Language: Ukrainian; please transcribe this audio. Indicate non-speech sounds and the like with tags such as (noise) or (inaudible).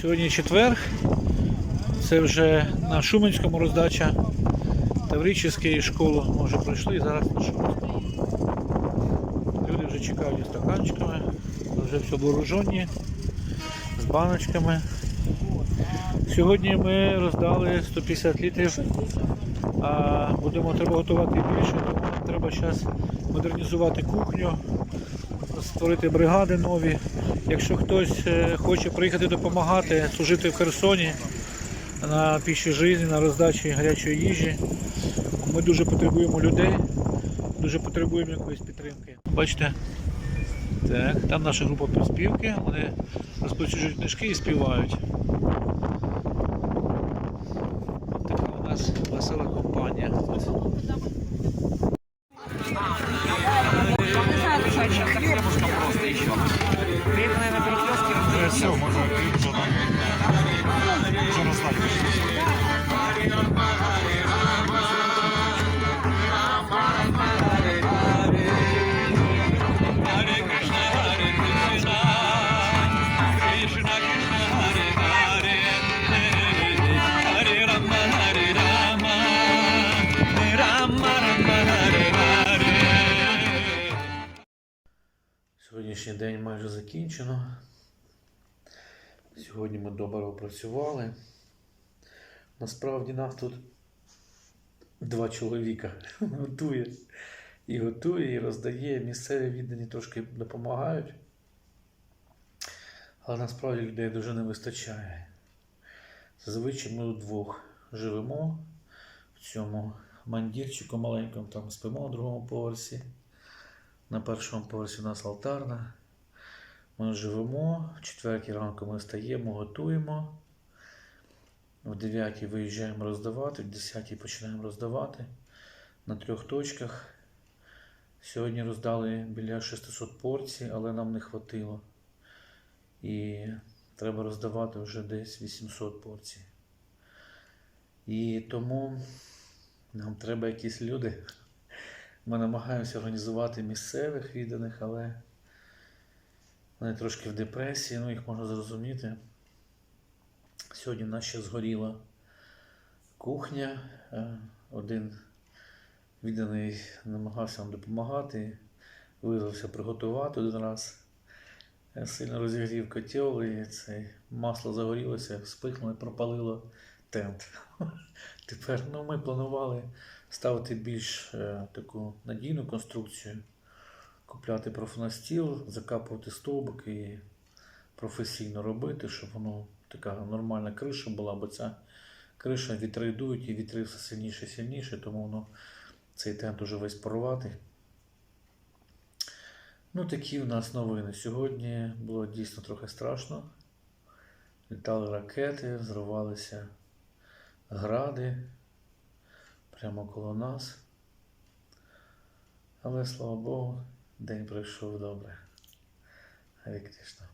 Сьогодні четвер. Це вже на Шуменському роздача. Таврический школу ми вже пройшли і зараз на Шуменському. Люди вже чекають стаканчиками, вже все вооружені, з баночками. Сьогодні ми роздали 150 літрів, а будемо треба готувати більше, тому треба зараз модернізувати кухню, створити бригади нові. Якщо хтось е, хоче приїхати допомагати, служити в Херсоні на піші житті, на роздачі гарячої їжі, ми дуже потребуємо людей, дуже потребуємо якоїсь підтримки. Бачите, так, там наша група приспівки, вони розповсюджують книжки і співають. Така у нас весела компанія. Все, можно уже там уже расслабиться. Сьогоднішній день майже закінчено. Сьогодні ми добре опрацювали. Насправді нас тут два чоловіка (laughs) готує. І готує, і роздає. Місцеві віддані трошки допомагають. Але насправді людей дуже не вистачає. Зазвичай ми вдвох живемо в цьому мандірчику маленькому, там спимо на другому поверсі. На першому поверсі у нас алтарна. Ми живемо, в четвертій ранку ми встаємо, готуємо. В 9 виїжджаємо роздавати, в 10 починаємо роздавати на трьох точках. Сьогодні роздали біля 600 порцій, але нам не хватило. І треба роздавати вже десь 800 порцій. І тому нам треба якісь люди. Ми намагаємося організувати місцевих відданих, але вони трошки в депресії, ну їх можна зрозуміти. Сьогодні в нас ще згоріла кухня. Е, Один відданий намагався нам допомагати, виявився приготувати один раз. Е, Сильно розігрів котел і це масло загорілося, спихнуло і пропалило тент. Тепер ну, ми планували ставити більш е, таку надійну конструкцію, купляти профнастіл, закапувати стовбик і професійно робити, щоб воно така нормальна криша була, бо ця криша вітри йдуть і вітри все сильніше і сильніше, тому воно цей тент уже весь порватий. Ну, такі у нас новини. Сьогодні було дійсно трохи страшно. Літали ракети, зривалися гради прямо коло нас. Але слава Богу, день пройшов добре. Гарі Кришна.